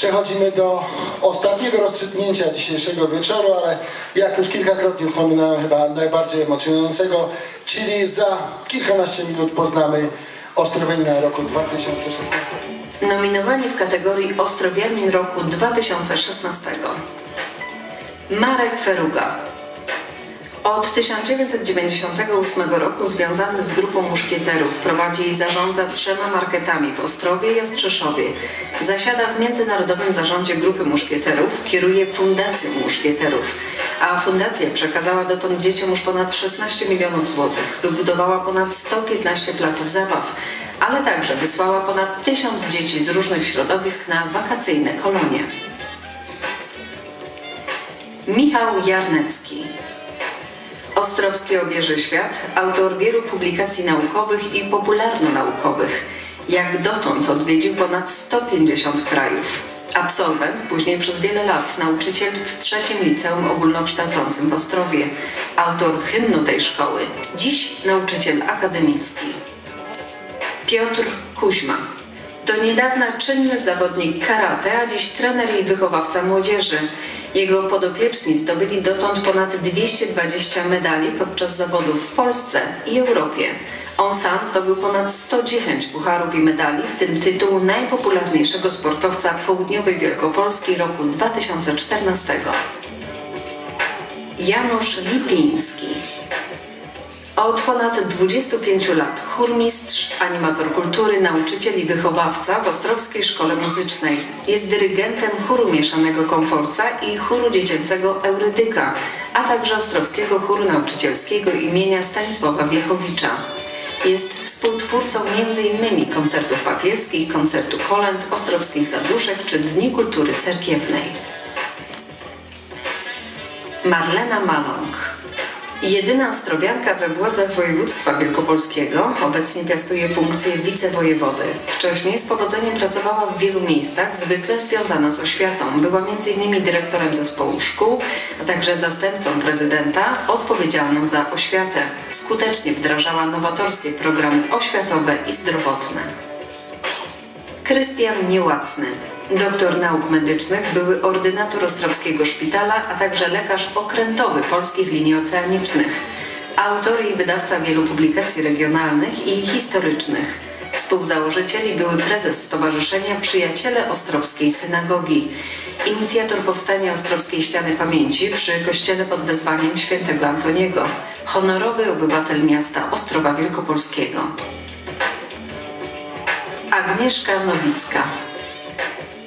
Przechodzimy do ostatniego rozstrzygnięcia dzisiejszego wieczoru, ale jak już kilkakrotnie wspominałem, chyba najbardziej emocjonującego, czyli za kilkanaście minut poznamy Ostrowianina roku 2016. Nominowani w kategorii Ostrowianin roku 2016. Marek Feruga. Od 1998 roku związany z grupą muszkieterów prowadzi i zarządza trzema marketami w Ostrowie i Jastrzęszowie. Zasiada w Międzynarodowym Zarządzie Grupy Muszkieterów, kieruje Fundacją Muszkieterów, a fundacja przekazała dotąd dzieciom już ponad 16 milionów złotych, wybudowała ponad 115 placów zabaw, ale także wysłała ponad tysiąc dzieci z różnych środowisk na wakacyjne kolonie. Michał Jarnecki Ostrowski obierze świat, autor wielu publikacji naukowych i popularno-naukowych. Jak dotąd odwiedził ponad 150 krajów. Absolwent, później przez wiele lat nauczyciel w trzecim liceum ogólnokształcącym w Ostrowie. Autor hymnu tej szkoły. Dziś nauczyciel akademicki. Piotr Kuźma. Do niedawna czynny zawodnik karate, a dziś trener i wychowawca młodzieży. Jego podopieczni zdobyli dotąd ponad 220 medali podczas zawodów w Polsce i Europie. On sam zdobył ponad 110 pucharów i medali, w tym tytuł najpopularniejszego sportowca południowej Wielkopolski roku 2014. Janusz Lipiński od ponad 25 lat chórmistrz, animator kultury, nauczyciel i wychowawca w Ostrowskiej Szkole Muzycznej. Jest dyrygentem chóru mieszanego Komforca i chóru dziecięcego Eurydyka, a także Ostrowskiego Chóru Nauczycielskiego imienia Stanisława Wiechowicza. Jest współtwórcą m.in. koncertów papieskich, koncertu kolęd, ostrowskich zaduszek czy Dni Kultury Cerkiewnej. Marlena Maląg Jedyna Ostrowianka we władzach województwa wielkopolskiego obecnie piastuje funkcję wicewojewody. Wcześniej z powodzeniem pracowała w wielu miejscach, zwykle związana z oświatą. Była m.in. dyrektorem zespołu szkół, a także zastępcą prezydenta odpowiedzialną za oświatę. Skutecznie wdrażała nowatorskie programy oświatowe i zdrowotne. Krystian Niełacny doktor nauk medycznych, były ordynator Ostrowskiego Szpitala, a także lekarz okrętowy polskich linii oceanicznych. Autor i wydawca wielu publikacji regionalnych i historycznych. Współzałożycieli były prezes Stowarzyszenia Przyjaciele Ostrowskiej Synagogi, inicjator powstania Ostrowskiej Ściany Pamięci przy kościele pod wezwaniem świętego Antoniego, honorowy obywatel miasta Ostrowa Wielkopolskiego. Agnieszka Nowicka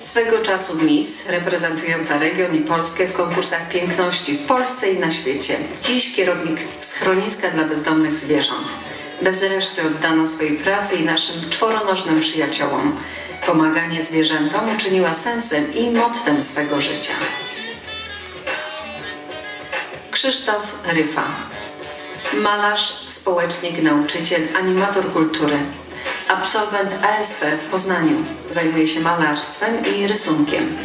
swego czasu Miss, reprezentująca region i Polskę w konkursach piękności w Polsce i na świecie. Dziś kierownik schroniska dla bezdomnych zwierząt. Bez reszty oddana swojej pracy i naszym czworonożnym przyjaciołom. Pomaganie zwierzętom uczyniła sensem i mottem swego życia. Krzysztof Ryfa Malarz, społecznik, nauczyciel, animator kultury absolwent ASP w Poznaniu. Zajmuje się malarstwem i rysunkiem.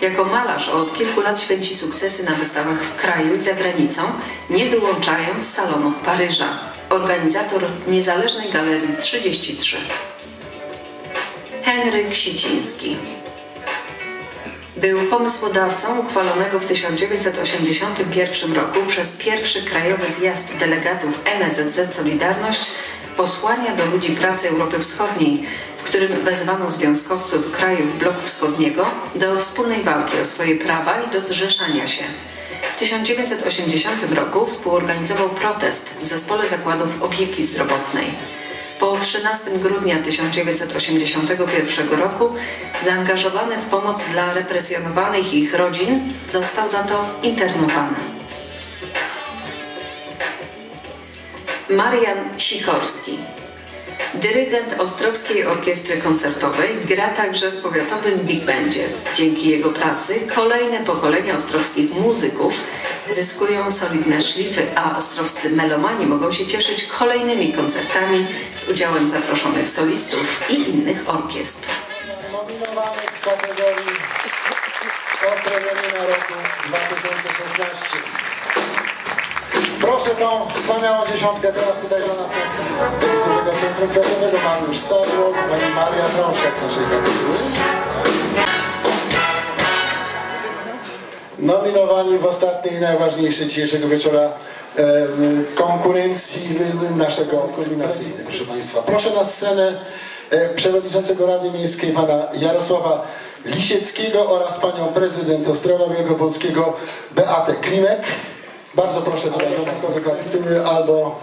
Jako malarz od kilku lat święci sukcesy na wystawach w kraju i za granicą, nie wyłączając salonów Paryża. Organizator Niezależnej Galerii 33. Henryk Siciński był pomysłodawcą uchwalonego w 1981 roku przez pierwszy krajowy zjazd delegatów NSZZ Solidarność posłania do ludzi pracy Europy Wschodniej, w którym wezwano związkowców krajów bloku wschodniego do wspólnej walki o swoje prawa i do zrzeszania się. W 1980 roku współorganizował protest w Zespole Zakładów Opieki Zdrowotnej. Po 13 grudnia 1981 roku zaangażowany w pomoc dla represjonowanych i ich rodzin został za to internowany. Marian Sikorski. Dyrygent Ostrowskiej Orkiestry Koncertowej gra także w powiatowym Big Bandzie. Dzięki jego pracy kolejne pokolenia ostrowskich muzyków zyskują solidne szlify, a ostrowscy melomani mogą się cieszyć kolejnymi koncertami z udziałem zaproszonych solistów i innych orkiestr. Nominowany w kategorii Ostrowianina roku 2016. Proszę tą wspaniałą dziesiątkę teraz tutaj do nas z dużego centrum kwiatowego. Już Sadło, pani Maria Drąsiak z naszej kapituły. nominowani w ostatniej, najważniejszej dzisiejszego wieczora e, konkurencji naszego kulminacji, proszę Państwa. Proszę na scenę e, przewodniczącego Rady Miejskiej pana Jarosława Lisieckiego oraz panią prezydent Ostrowa Wielkopolskiego Beatę Klimek. Bardzo proszę tutaj dodatkowe kapituły albo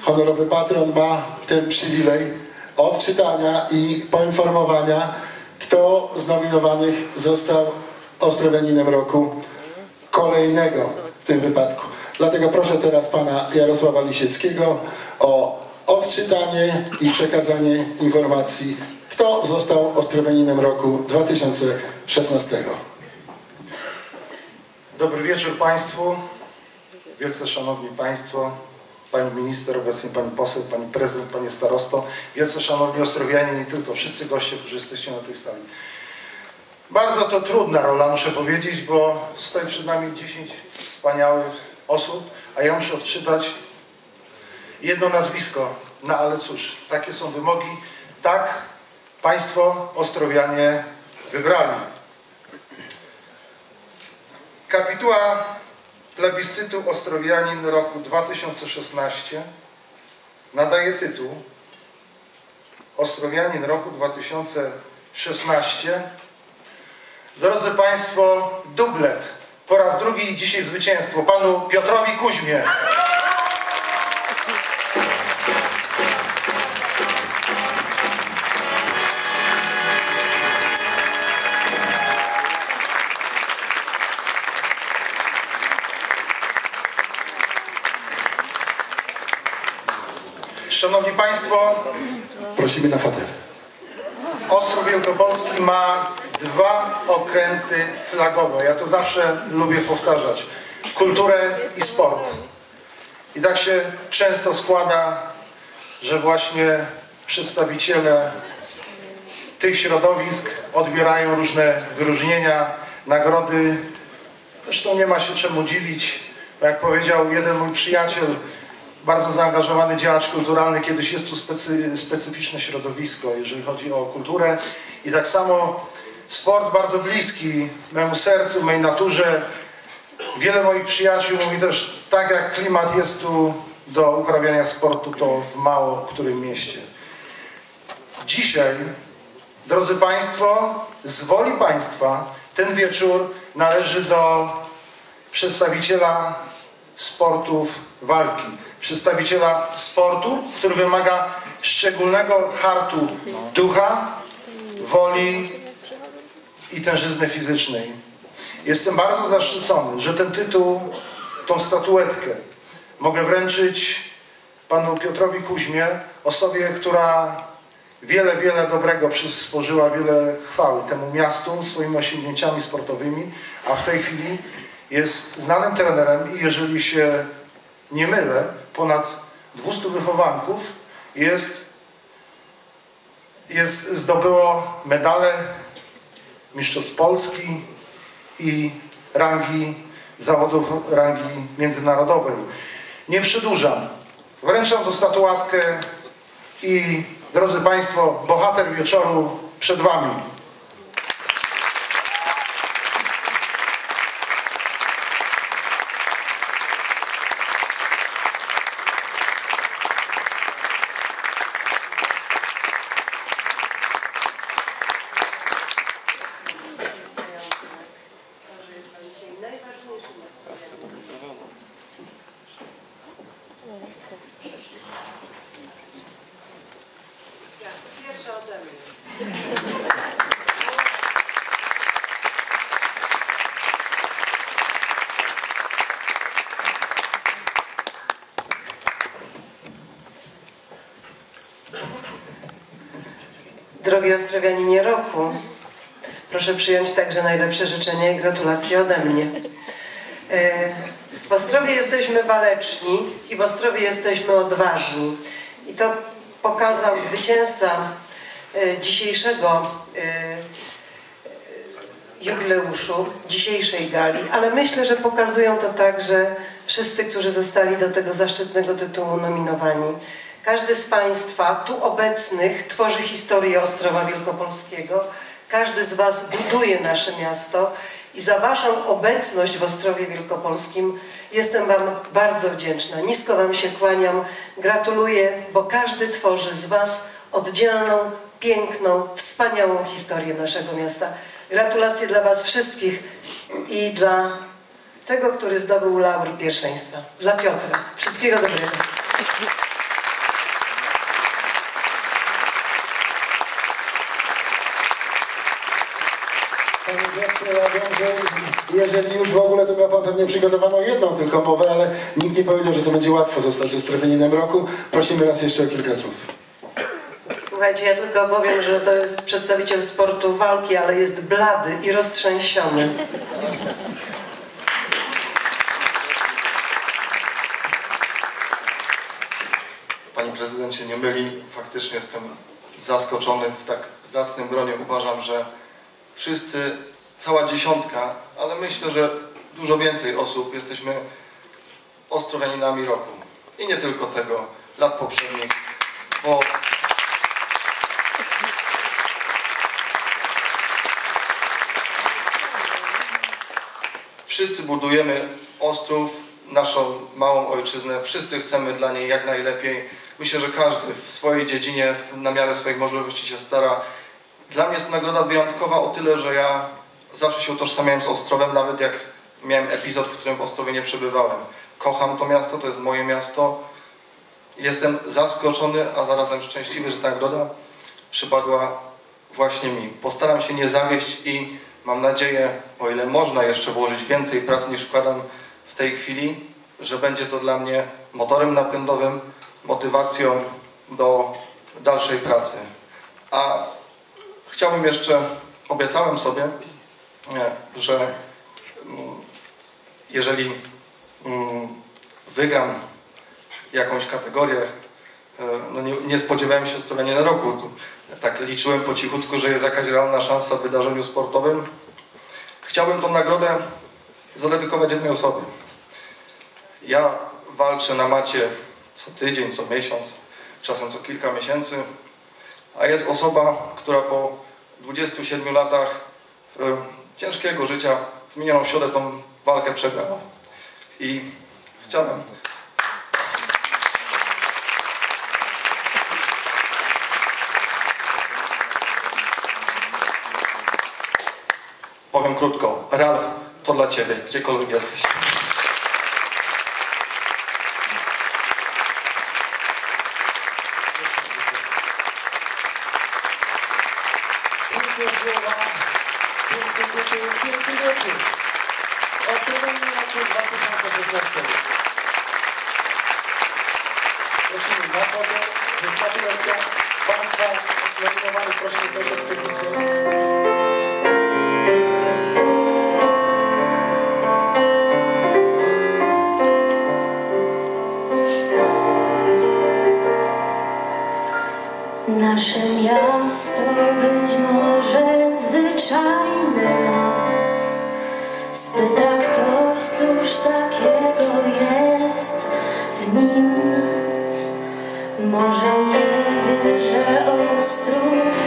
honorowy patron ma ten przywilej odczytania i poinformowania, kto z nominowanych został Ostrowianinem roku kolejnego w tym wypadku. Dlatego proszę teraz pana Jarosława Lisieckiego o odczytanie i przekazanie informacji, kto został Ostrowianinem roku 2016. Dobry wieczór Państwu, wielce szanowni Państwo, Pani Minister, obecnie Pani Poseł, Pani Prezydent, Panie Starosto, wielce szanowni Ostrowianie, nie tylko, wszyscy goście, którzy jesteście na tej sali. Bardzo to trudna rola, muszę powiedzieć, bo stoi przed nami 10 wspaniałych osób, a ja muszę odczytać jedno nazwisko. No ale cóż, takie są wymogi. Tak Państwo Ostrowianie wybrali. Kapituła plebiscytu Ostrowianin roku 2016 nadaje tytuł Ostrowianin roku 2016 Drodzy Państwo, dublet. Po raz drugi dzisiaj zwycięstwo panu Piotrowi Kuźmie. Państwo, Prosimy na fotel. Ostrów Wielkopolski ma dwa okręty flagowe. Ja to zawsze lubię powtarzać. Kulturę i sport. I tak się często składa, że właśnie przedstawiciele tych środowisk odbierają różne wyróżnienia, nagrody. Zresztą nie ma się czemu dziwić. Jak powiedział jeden mój przyjaciel, bardzo zaangażowany działacz kulturalny, kiedyś jest tu specy, specyficzne środowisko, jeżeli chodzi o kulturę. I tak samo sport bardzo bliski memu sercu, mojej naturze. Wiele moich przyjaciół mówi też, tak jak klimat jest tu do uprawiania sportu, to w mało którym mieście. Dzisiaj, drodzy Państwo, z woli Państwa, ten wieczór należy do przedstawiciela sportów walki. Przedstawiciela sportu, który wymaga szczególnego hartu ducha, woli i tężyzny fizycznej. Jestem bardzo zaszczycony, że ten tytuł, tą statuetkę mogę wręczyć panu Piotrowi Kuźmie, osobie, która wiele, wiele dobrego przysporzyła, wiele chwały temu miastu swoimi osiągnięciami sportowymi, a w tej chwili jest znanym trenerem i jeżeli się nie mylę, ponad 200 wychowanków jest, jest zdobyło medale mistrzostw Polski i rangi zawodów rangi międzynarodowej. Nie przedłużam. Wręczam tą statuatkę i drodzy Państwo, bohater wieczoru przed Wami. Pierwsza ode mnie. Drogi Ostrowianinie roku, proszę przyjąć także najlepsze życzenia i gratulacje ode mnie. E, W Ostrowie jesteśmy waleczni i w Ostrowie jesteśmy odważni. I to pokazał zwycięzca e, dzisiejszego e, jubileuszu, dzisiejszej gali, ale myślę, że pokazują to także wszyscy, którzy zostali do tego zaszczytnego tytułu nominowani. Każdy z Państwa tu obecnych tworzy historię Ostrowa Wielkopolskiego. Każdy z Was buduje nasze miasto i za Waszą obecność w Ostrowie Wielkopolskim. Jestem Wam bardzo wdzięczna. Nisko Wam się kłaniam. Gratuluję, bo każdy tworzy z Was oddzielną, piękną, wspaniałą historię naszego miasta. Gratulacje dla Was wszystkich i dla tego, który zdobył laur pierwszeństwa. Dla Piotra. Wszystkiego dobrego. Panie Piotrze, ja wiem, że jeżeli już w ogóle, to miał Pan pewnie przygotowaną jedną tylko mowę, ale nikt nie powiedział, że to będzie łatwo zostać Ostrowieninem roku. Prosimy raz jeszcze o kilka słów. Słuchajcie, ja tylko powiem, że to jest przedstawiciel sportu walki, ale jest blady i roztrzęsiony. Pani prezydent się nie myli. Faktycznie jestem zaskoczony w tak zacnym gronie. Uważam, że wszyscy, cała dziesiątka, ale myślę, że dużo więcej osób jesteśmy Ostrowianinami roku. I nie tylko tego, lat poprzednich, bo Wszyscy budujemy Ostrów, naszą małą ojczyznę. Wszyscy chcemy dla niej jak najlepiej. Myślę, że każdy w swojej dziedzinie, na miarę swoich możliwości się stara. Dla mnie jest to nagroda wyjątkowa o tyle, że ja zawsze się utożsamiałem z Ostrowem, nawet jak miałem epizod, w którym w Ostrowie nie przebywałem. Kocham to miasto, to jest moje miasto. Jestem zaskoczony, a zarazem szczęśliwy, że ta nagroda przypadła właśnie mi. Postaram się nie zawieść i mam nadzieję, o ile można jeszcze włożyć więcej pracy niż wkładam w tej chwili, że będzie to dla mnie motorem napędowym, motywacją do dalszej pracy. A chciałbym jeszcze, obiecałem sobie, że mm, jeżeli mm, wygram jakąś kategorię, e, no nie, nie spodziewałem się Ostrowienia na roku. Tak liczyłem po cichutku, że jest jakaś realna szansa w wydarzeniu sportowym. Chciałbym tą nagrodę zadedykować jednej osobie. Ja walczę na macie co tydzień, co miesiąc, czasem co kilka miesięcy, a jest osoba, która po 27 latach ciężkiego życia w minioną środę tą walkę przegrała. I chciałem Powiem krótko. Ralf, to dla Ciebie, gdziekolwiek jesteś. Piękne piękne tytuł, piękny wieczór. Ostrowienie roku 2016. Prosimy na podium, ze Państwa nominowanych proszę troszeczkę bliżej. Nasze miasto być może zwyczajne. Spyta ktoś, cóż takiego jest w nim. Może nie wie, że Ostrów